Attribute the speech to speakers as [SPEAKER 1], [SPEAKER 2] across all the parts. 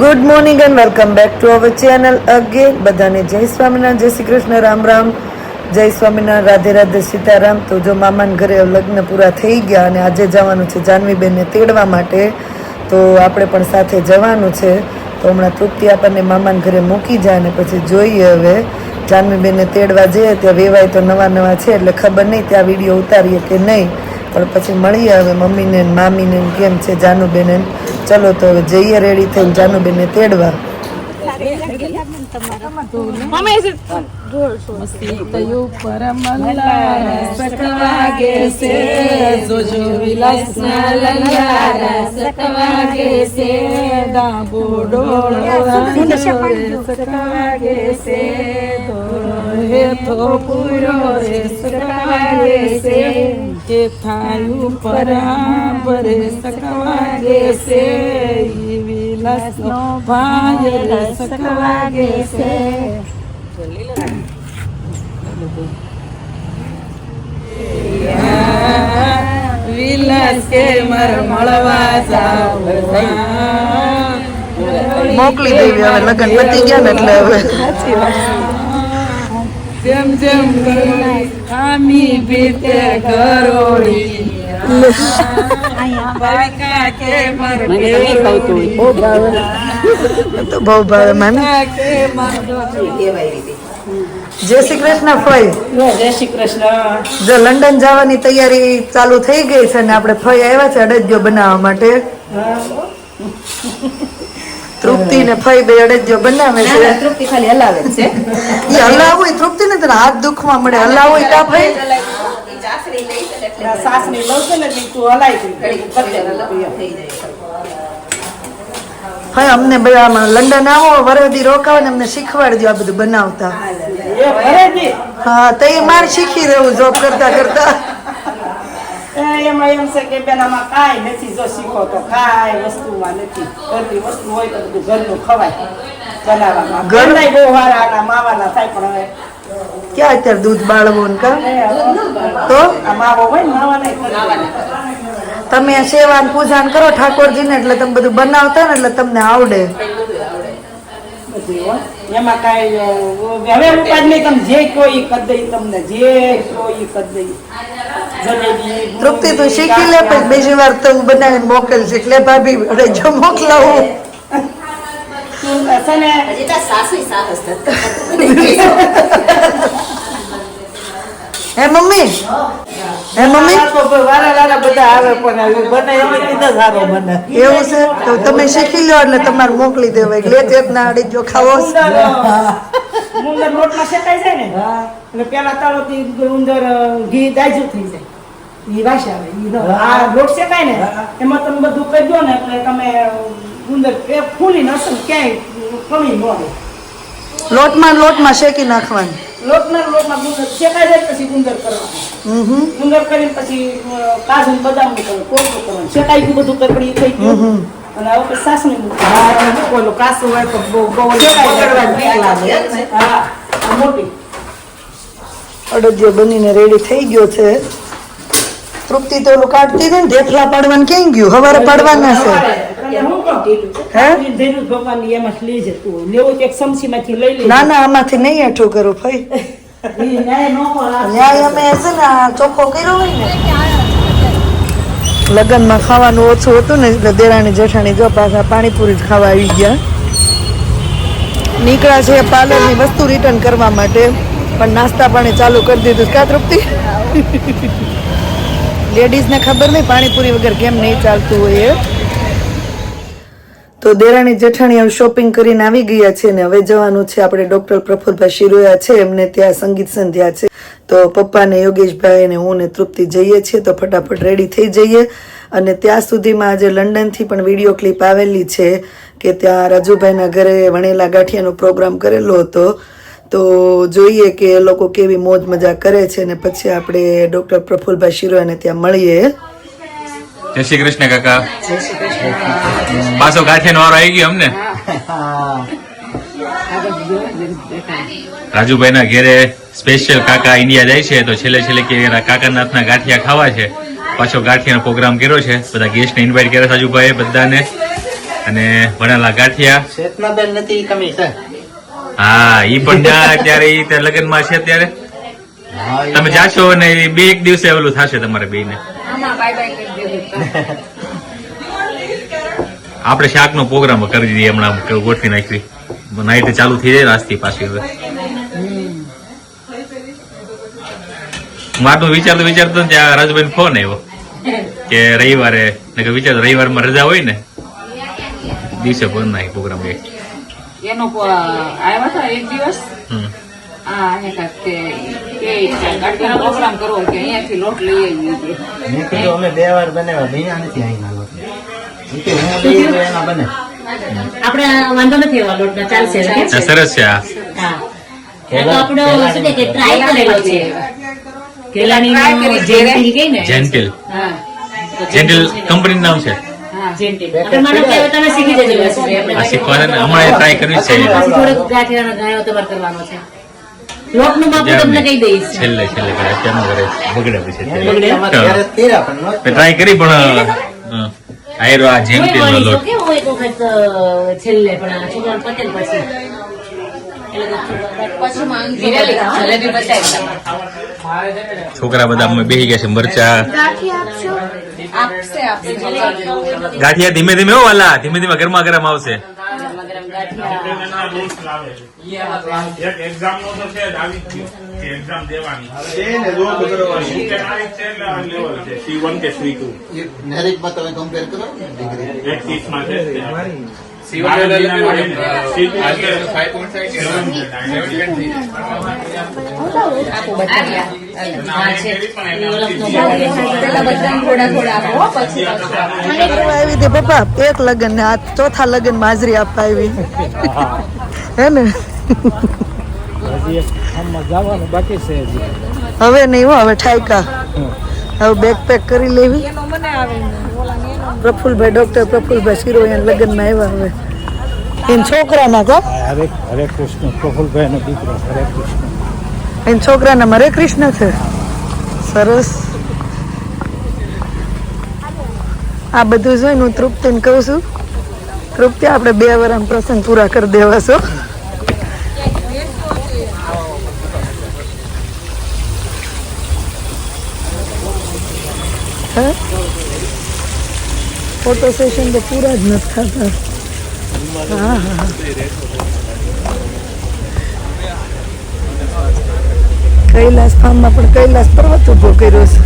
[SPEAKER 1] Good morning and welcome back to our channel again બધાને જય સ્વામિનારાયણ, જય શ્રી કૃષ્ણ, રામ રામ. જય સ્વામિનારાયણ, રાધે રાધે, સીતારામ. તો જો મામાને ઘરે લગ્ન પૂરા થઈ ગયા અને આજે જવાનું છે જાનવીબેનને તેડવા માટે, તો આપણે પણ સાથે જવાનું છે. તો હમણાં તૃપ્તિ આપણને મામાને ઘરે મૂકી જાય અને પછી જોઈએ હવે જાનવીબેનને તેડવા જઈએ. ત્યાં વેવાય તો નવા નવા છે એટલે ખબર નહીં ત્યાં વીડિયો ઉતારીએ કે નહીં. પણ પછી મળીએ હવે મમ્મીને મામીને ને કેમ છે જાનુબેને ને. ચલો તો હવે જઈએ રેડી થઈને જાનુબેનને તેડવા.
[SPEAKER 2] તો પૂરો રે સકવાગે છે કે થાયું પરાબર સકવાગે ઈ વિલાસનો ભાઈ રે સકવાગે છે વિલાસ કે મર મળવા જાવ.
[SPEAKER 1] મોકલી દેવી હવે લગ્ન પતી ગયા ને એટલે હવે.
[SPEAKER 2] જેમ જેમ આમી ભીતે કરોડી
[SPEAKER 1] તો બહુ ભાવે મને. જય શ્રી કૃષ્ણ ફઈ.
[SPEAKER 2] જય શ્રી કૃષ્ણ.
[SPEAKER 1] જો લંડન જવાની તૈયારી ચાલુ થઈ ગઈ છે ને આપણે ફઈ આવ્યા છે અડજ્યો બનાવવા માટે. તૃપ્તિ ને ફઈ બે અડદજો બનાવે છે
[SPEAKER 3] તૃપ્તિ ખાલી હલાવે છે.
[SPEAKER 1] એ હલાવું ય તૃપ્તિ ને તને હાથ દુખવા મળે હલાવો ય કા ફઈ
[SPEAKER 2] સાસની લઉં છે ને તું હલાઈ ગઈ
[SPEAKER 1] અમને બધા આમાં લંડન આવો વરદી રોકાવો ને અમને શીખવાડજો આ બધું બનાવતા. હા તો એ મારે શીખી રહેવું જોબ કરતા કરતા.
[SPEAKER 2] એમાં એમ છે કે બેન આમાં કાંઈ નથી જો શીખો તો કાંઈ વસ્તુમાં નથી ઘરની વસ્તુ હોય તો બધું ઘરનું ખવાય બનાવવામાં
[SPEAKER 1] ઘર-
[SPEAKER 2] ઘરના બહુ સારા આના માવાના થાય પણ હવે
[SPEAKER 1] ક્યાં અત્યારે દૂધ બાળવું ને કા તો
[SPEAKER 2] આ માવો હોય ને માવાના
[SPEAKER 1] તમે સેવાન પૂજાન કરો ઠાકોરજીને એટલે તમે બધું બનાવતા ને એટલે તમને આવડે.
[SPEAKER 2] બધું એમાં કાંઈ હવે ઉપાડ નહીં તમે જે કોઈ કદ દઈ તમને જે કોઈ કદ દઈ.
[SPEAKER 1] તૃપ્તિ તું શીખી લે પછી બીજી વાર તો હું બનાવીને મોકલશે. એટલે ભાભી અરે જો મોકલાવું. હે મમ્મી? હે મમ્મી?
[SPEAKER 2] બધા આવે પણ બને સારો બને
[SPEAKER 1] એવું છે? તો તમે શીખી લો એટલે તમારે મોકલી દેવાય. એટલે એક ના અડી જો ખાવો
[SPEAKER 2] ઉંદર ઉંદર લોટમાં શેકાઈ જાય ને? એટલે પેલા તાળોથી ઉંદર ઘી દાજુ થઈ જાય. ઈ વાસ આવે ઈ આ લોટ શેકાય ને એમાં તમે બધું કરી દો ને એટલે તમે ઉંદર એ ફૂલી ન અસર ક્યાંય કમી ન આવે
[SPEAKER 1] લોટમાં લોટમાં શેકી નાખવાનું.
[SPEAKER 2] લોટના લોટમાં ઉંદર શેકાઈ જાય પછી ઉંદર કરવાનું.
[SPEAKER 1] હમ હમ.
[SPEAKER 2] કરીને પછી કાજુ બદામ કરવાનું કોરું કરવાનું. શેકાઈ ગયું બધું કરકડી થઈ ગયું. અને હવે સાસણી મૂકવાનું કાસું હોય તો બહુ બહુ બગડવાની બીક લાગે. હા આ મોટી.
[SPEAKER 1] અડદિયો બનીને રેડી થઈ ગયો છે. તૃપ્તિ તો ઓલું કાઢતી હતી ને ઢેફલા પાડવાનું ક્યાં ગયું? હવારે પાડવાના છે. ના ના આમાંથી નહીં હેઠું કરું ભાઈ.
[SPEAKER 2] ન્યાય નો
[SPEAKER 1] અમે છે ને ચોખ્ખો કર્યો હોય ને. લગ્નમાં ખાવાનું ઓછું હતું ને એટલે દેરાણી જેઠાણી જો પાછા પાણીપુરી જ ખાવા આવી ગયા. નીકળ્યા છે પાર્લરની વસ્તુ રિટર્ન કરવા માટે. પણ નાસ્તા પાણી ચાલુ કરી દીધું. ક્યાં તૃપ્તિ? લેડીઝને ખબર નહીં, પાણીપુરી વગર કેમ નહીં ચાલતું હોય તો દેરાણી જેઠાણી શોપિંગ કરીને આવી ગયા છે ને હવે જવાનું છે આપણે ડૉક્ટર પ્રફુલભાઈ શિરોયા છે, એમને ત્યાં સંગીત સંધ્યા છે. તો પપ્પા ને યોગેશભાઈ અને હું ને તૃપ્તિ જઈએ છીએ, તો ફટાફટ રેડી થઈ જઈએ. અને ત્યાં સુધીમાં આજે લંડનથી પણ વીડિયો ક્લિપ આવેલી છે કે ત્યાં રાજુભાઈના ઘરે વણેલા ગાંઠિયાનો પ્રોગ્રામ કરેલો હતો. તો જોઈએ કે એ લોકો કેવી મોજ મજા કરે છે ને પછી આપણે ડોક્ટર પ્રફુલભાઈ શિરોયાને ત્યાં મળીએ.
[SPEAKER 4] જય શ્રી કૃષ્ણ કાકા. પાછો ગાંઠિયાનો વારો આવી ગયો અમને. રાજુભાઈના ઘેરે સ્પેશિયલ કાકા ઇન્ડિયા જાય છે તો છેલ્લે છેલ્લે કે કાકાના હાથના ગાંઠિયા ખાવા છે. પાછો ગાંઠિયાનો પ્રોગ્રામ કર્યો છે. બધા ગેસ્ટને ઇન્વાઇટ કર્યા છે રાજુભાઈએ બધાને. અને ભણેલા ગાંઠિયા. હા ઈ પણ ત્યારે ઈ લગ્નમાં છે ત્યારે તમે જાશો અને બે એક દિવસે ઓલું થશે તમારે
[SPEAKER 3] બે ને આપડે શાક
[SPEAKER 4] નો શાકનો પ્રોગ્રામ કરી દઈએ હમણાં ગોઠવી નાખવી નાઈટ ચાલુ થઈ જાય રાસ્તી પાછી હવે. મારું વિચારતો વિચારતો ને ત્યાં રાજભાઈ ફોન આવ્યો કે રવિવારે ને વિચાર રવિવારમાં રજા હોય ને દિવસે બંધ નાખી પ્રોગ્રામ એક.
[SPEAKER 3] એનો આવ્યા હતા એક દિવસ. હે કાંઈક તે કે પ્રોગ્રામ કરવો કે અહીંયાથી લોટ લઈ આવીએ
[SPEAKER 5] મેં કીધું અમે બે વાર બનાવ્યા બન્યા નથી અહીંના આવ્યો એના બને.
[SPEAKER 6] આપણે વાંધો નથી એવા લોટના ચાલશે
[SPEAKER 4] સરસ છે
[SPEAKER 6] હા. આપણો શું કે ટ્રાય કરેલો છે. કેલાની જેન્ટિલ કહે
[SPEAKER 4] જેન્ટિલ
[SPEAKER 3] હા.
[SPEAKER 4] જેન્ટિલ કંપનીનું નામ છે. ટ્રાય કરે
[SPEAKER 5] પણ
[SPEAKER 4] આયરો આ લોટ.
[SPEAKER 6] છેલ્લે પણ પતે પછી.
[SPEAKER 4] છોકરા બધા અમે બેસી ગયા છે મરચા. ગાંઠિયા ધીમે ધીમે વાલા ધીમે ધીમે ગરમા ગરમ આવશે.
[SPEAKER 5] તમે કમ્પેર કરો
[SPEAKER 7] છે
[SPEAKER 6] છે.
[SPEAKER 1] આવી પપ્પા એક લગ્ન ને આ ચોથા લગ્ન માજરી આપવા આવી હે ને હવે નહીં હવે ઠાયકા હવે બેગ પેક કરી લેવી પ્રફુલભાઈ ડોક્ટર પ્રફુલભાઈ શિરોયા લગ્નમાં આવ્યા હવે. એન છોકરાના કહો
[SPEAKER 8] હરે હરે કૃષ્ણ પ્રફુલભાઈ નો દીકરો હરે કૃષ્ણ.
[SPEAKER 1] એન છોકરાના હરે કૃષ્ણ છે? સરસ. આ બધું જોઈને હું તૃપ્તિને કહું છું. તૃપ્તિ આપણે બે વર્ષ પ્રસંગ પૂરા કરી દેવા છો. ફોટો સેશન તો પૂરા જ નથી થતા. કૈલાસ ફાર્મમાં પણ કૈલાસ પર્વત ઊભો કર્યો છે.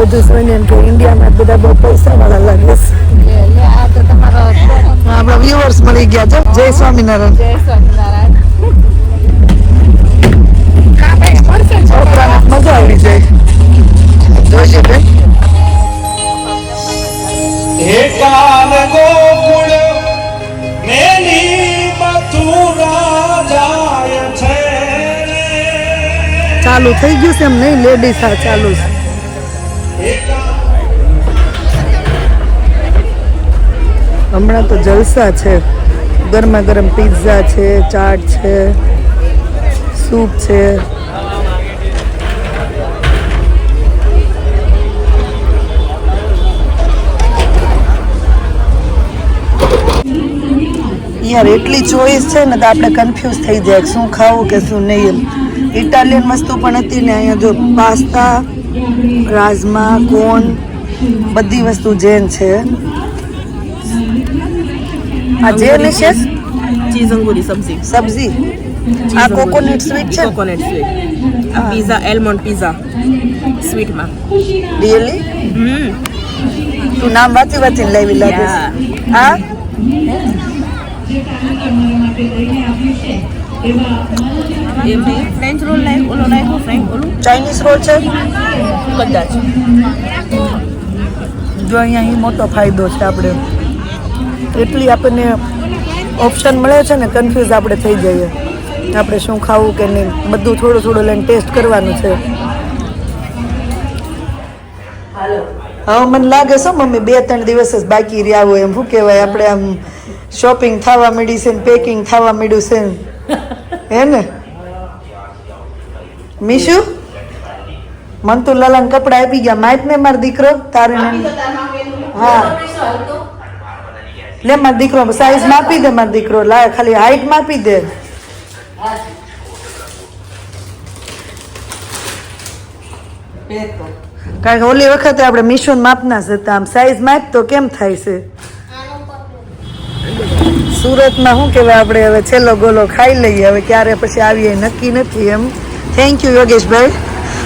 [SPEAKER 1] બધું જોઈને એમ કે ઇન્ડિયામાં બધા બહુ પૈસા વાળા લાગે છે. આપણા વ્યુઅર્સ મળી ગયા છે. જય સ્વામિનારાયણ. છોકરાને મજા આવી જાય. જોઈશે બેન?
[SPEAKER 9] એકાલ ગોકુળ મેની મથુરા જાય છે
[SPEAKER 1] ચાલુ થઈ ગયું છે એમ નહીં? લેડીસ આ ચાલુ છે. હમણાં તો જલસા છે. ગરમા ગરમ પીઝા છે, ચાટ છે, સૂપ છે. યાર, એટલી ચોઈસ છે ને તો આપણે કન્ફ્યુઝ થઈ જાય શું ખાવું કે શું નહીં એમ. ઇટાલિયન વસ્તુ પણ હતી ને અહીંયા જો પાસ્તા રાજમા કોન બધી વસ્તુ જૈન છે. આ જૈન છે
[SPEAKER 10] ચીઝ અંગુરી સબ્જી.
[SPEAKER 1] સબ્જી? આ કોકોનટ સ્વીટ છે?
[SPEAKER 10] Coconut sweet. આ પીઝા એલમોન્ડ પીઝા સ્વીટમાં.
[SPEAKER 1] રિયલી? તું નામ વાંચી વાંચીને લેવી લાગે. હા?
[SPEAKER 10] ફ્રેન્ચ રોલ લાઈક ઓલો લાઈક ફ્રેન્ચ ઓલું
[SPEAKER 1] ચાઇનીઝ રોલ છે?
[SPEAKER 10] કદાચ
[SPEAKER 1] જો. અહીંયા મોટો ફાયદો છે આપણે. એટલી આપણને ઓપ્શન મળે છે ને કન્ફ્યુઝ આપણે થઈ જઈએ. આપણે શું ખાવું કે નહીં બધું થોડું થોડું લઈને ટેસ્ટ કરવાનું છે. હવે મને લાગે છે મમ્મી બે ત્રણ દિવસ જ બાકી રહ્યા હોય એમ. શું કહેવાય આપણે આમ શોપિંગ થવા માંડી છે ને પેકિંગ થવા માંડ્યું છે ને. હે ને? મીશુ? તો લાલા કપડાં આપી ગયા. માહિત ને મારો દીકરો તારે હા. લે મારો દીકરો સાઈઝ માપી દે મારો દીકરો. લાય ખાલી હાઈટ માપી દે. કારણ કે ઓલી વખતે આપણે મીશો માપના છે આમ સાઈઝ માપ તો કેમ થાય છે? સુરતમાં શું કહેવાય આપણે? હવે છેલ્લો ગોલો ખાઈ લઈએ. હવે ક્યારે પછી આવીએ? નક્કી નથી એમ. થેન્ક યુ યોગેશભાઈ.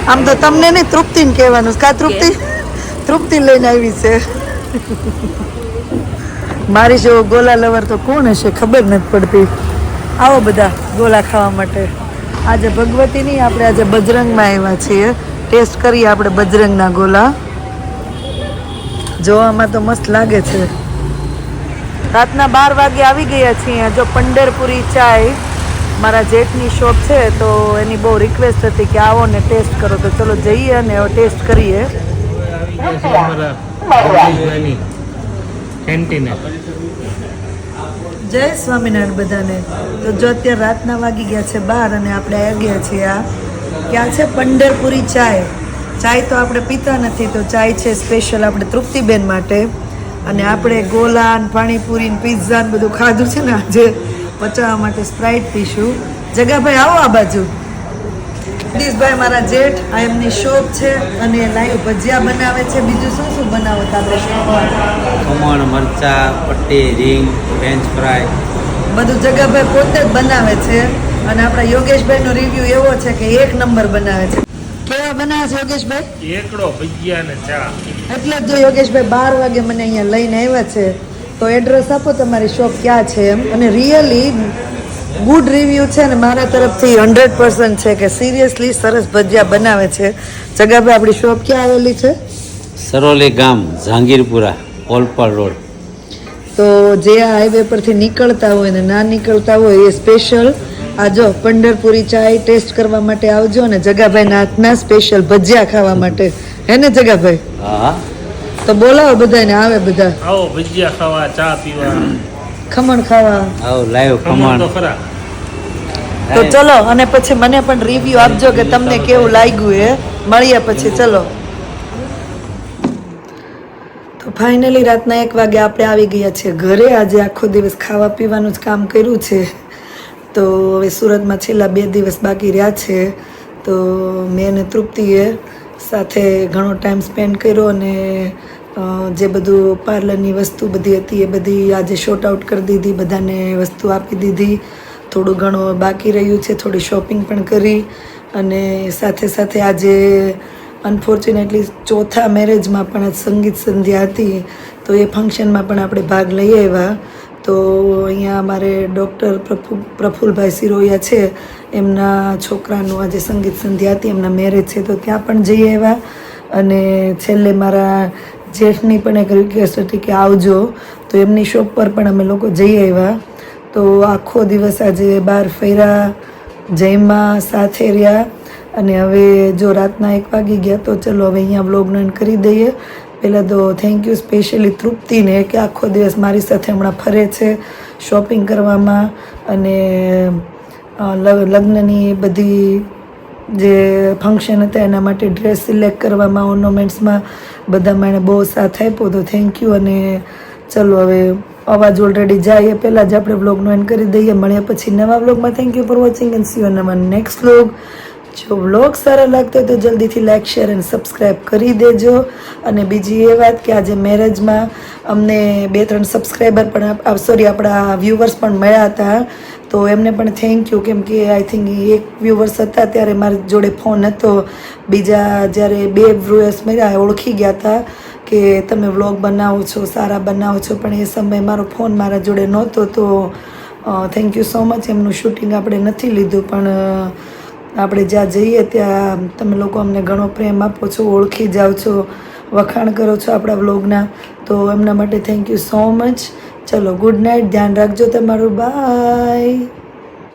[SPEAKER 1] આમ તો તમને નહીં તૃપ્તિને કહેવાનું કા તૃપ્તિ? તૃપ્તિ લઈને આવી છે. મારી જેવો ગોલા લવર તો કોણ હશે? ખબર નથી પડતી. આવો બધા ગોલા ખાવા માટે. આજે ભગવતીની આપણે આજે બજરંગમાં આવ્યા છીએ. ટેસ્ટ કરીએ આપણે બજરંગના ગોલા. જોવામાં તો મસ્ત લાગે છે. રાતના બાર વાગે આવી ગયા છીએ. જો પંડરપુરી ચાય મારા જેઠની શોપ છે, તો એની બહુ રિક્વેસ્ટ હતી કે આવો ને ટેસ્ટ કરો. તો ચલો જઈએ અને ટેસ્ટ કરીએ. જય સ્વામિનારાયણ બધાને. તો જો અત્યારે રાતના વાગી ગયા છે બાર અને આપણે આવી ગયા છીએ આ ક્યાં છે? પંડરપુરી ચાય. ચાય તો આપણે પીતા નથી, તો ચાય છે સ્પેશિયલ આપણે તૃપ્તિબેન માટે. અને આપણે ગોલા ને પાણીપુરી ને પિઝા ને બધું ખાધું છે ને આજે. પચાવવા માટે સ્પ્રાઇટ પીશું. જગાભાઈ, આવો આ બાજુ. જગદીશભાઈ મારા જેઠ આ એમની શોપ છે અને લાઈવ ભજીયા બનાવે છે. બીજું શું શું બનાવો શોપમાં
[SPEAKER 5] ખમણ મરચા પટ્ટી રીંગ ફ્રેન્ચ ફ્રાય.
[SPEAKER 1] બધું જગાભાઈ પોતે જ બનાવે છે અને આપણા યોગેશભાઈનો રિવ્યુ એવો છે કે એક નંબર બનાવે છે. કેવા બનાવે છે યોગેશભાઈ?
[SPEAKER 7] એકડો ભજીયા ને ચા.
[SPEAKER 1] એટલે જો યોગેશભાઈ બાર વાગે મને અહીંયા લઈને આવ્યા છે તો એડ્રેસ આપો તમારી શોપ ક્યાં છે એમ. અને રિયલી ગુડ રિવ્યૂ છે ને મારા તરફથી હંડ્રેડ પર્સન્ટ છે કે સિરિયસલી સરસ ભજીયા બનાવે છે. જગાભાઈ આપણી શોપ ક્યાં આવેલી છે?
[SPEAKER 5] સરોલી ગામ જહાંગીરપુરા ઓલપાડ રોડ.
[SPEAKER 1] તો જે આ હાઈવે પરથી નીકળતા હોય ને ના નીકળતા હોય એ સ્પેશિયલ આ જો પંઢરપુરી ચાય ટેસ્ટ કરવા માટે આવજો ને જગાભાઈના હાથના સ્પેશિયલ ભજીયા ખાવા માટે. હે ને જગાભાઈ?
[SPEAKER 5] હા.
[SPEAKER 1] તો બોલાવો બધાને આવે બધા.
[SPEAKER 7] આવો ભજીયા ખાવા ચા પીવા.
[SPEAKER 1] ખમણ ખાવા.
[SPEAKER 5] આવો લાઈવ
[SPEAKER 7] ખમણ તો ખરા.
[SPEAKER 1] તો ચલો અને પછી મને પણ રિવ્યુ આપજો કે તમને કેવું લાગ્યું એ. મળીએ પછી ચલો. તો ફાઇનલી રાતના એક વાગે આપણે આવી ગયા છીએ ઘરે. આજે આખો દિવસ ખાવા પીવાનું જ કામ કર્યું છે. તો હવે સુરતમાં છેલ્લા બે દિવસ બાકી રહ્યા છે. તો મેં અને તૃપ્તિએ સાથે ઘણો ટાઈમ સ્પેન્ડ કર્યો અને જે બધું પાર્લરની વસ્તુ બધી હતી એ બધી આજે શોર્ટ આઉટ કરી દીધી, બધાને વસ્તુ આપી દીધી. થોડું ઘણું બાકી રહ્યું છે, થોડી શોપિંગ પણ કરી અને સાથે સાથે આજે અનફોર્ચ્યુનેટલી ચોથા મેરેજમાં પણ આજ સંગીત સંધ્યા હતી, તો એ ફંક્શનમાં પણ આપણે ભાગ લઈ આવ્યા. તો અહીંયા અમારે ડૉક્ટર પ્રફુ, પ્રફુલભાઈ સિરોયા છે, એમના છોકરાનું આજે સંગીત સંધ્યા હતી, એમના મેરેજ છે, તો ત્યાં પણ જઈ આવ્યા. અને છેલ્લે મારા જેઠની પણ એક રિક્વેસ્ટ હતી કે આવજો. તો એમની શોપ પર પણ અમે લોકો જઈ આવ્યા. તો આખો દિવસ આજે બહાર ફર્યા જયમાં સાથે રહ્યા. અને હવે જો રાતના એક વાગી ગયા તો ચલો હવે અહીંયા વ્લોગનો કરી દઈએ. પહેલાં તો થેન્ક યુ સ્પેશિયલી તૃપ્તિને કે આખો દિવસ મારી સાથે હમણાં ફરે છે શોપિંગ કરવામાં. અને લગ્નની બધી જે ફંક્શન હતા, એના માટે ડ્રેસ સિલેક્ટ કરવામાં ઓર્નામેન્ટ્સમાં બધામાં એણે બહુ સાથ આપ્યો, તો થેન્ક યુ અને ચલો હવે અવાજ ઓલરેડી જાય એ પહેલાં જ આપણે વ્લોગનો એન્ડ કરી દઈએ. મળ્યા પછી નવા વ્લોગમાં thank you for watching and see નવા નેક્સ્ટ બ્લોગ જો વ્લોગ સારા લાગતો હોય તો જલ્દીથી લાઇક શેર અને સબસ્ક્રાઈબ કરી દેજો. અને બીજી એ વાત કે આજે મેરેજમાં અમને બે ત્રણ સબસ્ક્રાઈબર પણ સોરી આપણા વ્યૂવર્સ પણ મળ્યા હતા. તો એમને પણ થેન્ક યુ કેમ કે આઈ થિંક એક વ્યૂવર્સ હતા ત્યારે મારી જોડે ફોન હતો. બીજા જ્યારે બે વ્યૂવર્સ મેળ્યા ઓળખી ગયા હતા કે તમે વ્લોગ બનાવો છો, સારા બનાવો છો, પણ એ સમયે મારો ફોન મારા જોડે નહોતો. તો થેન્ક યુ સો મચ એમનું શૂટિંગ આપણે નથી લીધું, પણ આપણે જ્યાં જઈએ ત્યાં તમે લોકો અમને ઘણો પ્રેમ આપો છો, ઓળખી જાઓ છો, વખાણ કરો છો આપણા વ્લોગના તો એમના માટે થેન્ક યુ સો મચ ચલો ગુડ નાઇટ ધ્યાન રાખજો તમારું બાય